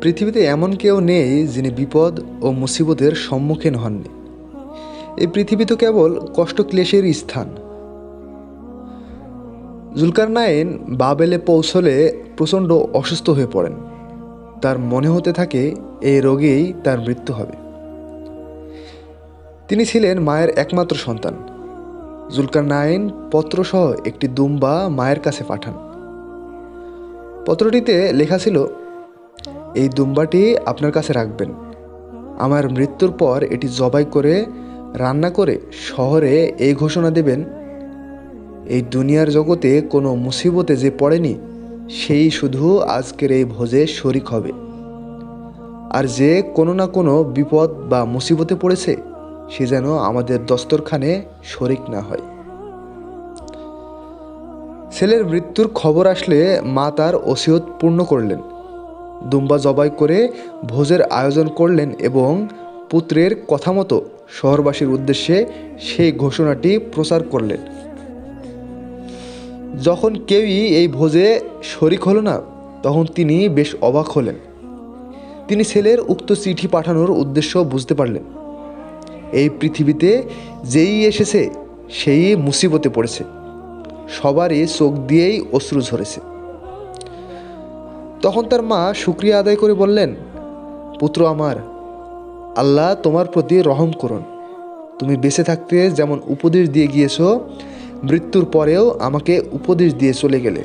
পৃথিবীতে এমন কেউ নেই যিনি বিপদ ও মুসিবতের সম্মুখীন হননি। এই পৃথিবী তো কেবল কষ্ট ক্লেশের স্থান। জুলকারনাইন বাবেলে পৌঁছলে প্রচণ্ড অসুস্থ হয়ে পড়েন। তার মনে হতে থাকে এই রোগেই তার মৃত্যু হবে। তিনি ছিলেন মায়ের একমাত্র সন্তান। জুলকারনাইন পত্রসহ একটি দুম্বা মায়ের কাছে পাঠান। পত্রটিতে লেখা ছিল এই দুম্বাটি আপনার কাছে রাখবেন। আমার মৃত্যুর পর এটি জবাই করে, রান্না করে শহরে এই ঘোষণা দেবেন, এই দুনিয়ার জগতে কোনো মুসিবতে যে পড়েনি, সেই শুধু আজকের এই ভোজে শরিক হবে। আর যে কোনো না কোনো বিপদ বা মুসিবতে পড়েছে, সে যেন আমাদের দস্তরখানে শরিক না হয়। ছেলের মৃত্যুর খবর আসলে মা তার ওসিয়ত পূর্ণ করলেন। দুম্বা জবাই করে ভোজের আয়োজন করলেন এবং পুত্রের কথা মতো শহরবাসীর উদ্দেশ্যে সেই ঘোষণাটি প্রচার করলেন। যখন কেউই এই ভোজে শরিক হলো না, তখন তিনি বেশ অবাক হলেন। তিনি ছেলের উক্ত চিঠি পাঠানোর উদ্দেশ্য বুঝতে পারলেন। এই পৃথিবীতে যেই এসেছে, সেই মুসিবতে পড়েছে। সবারই চোখ দিয়েই অশ্রু ঝরেছে। তখন তার মা শুক্রিয়া আদায় করে বললেন, পুত্র আমার, আল্লাহ তোমার প্রতি রহম করুন। তুমি বেঁচে থাকতে যেমন উপদেশ দিয়ে গিয়েছো, মৃত্যুর পরেও আমাকে উপদেশ দিয়ে চলে গেলে।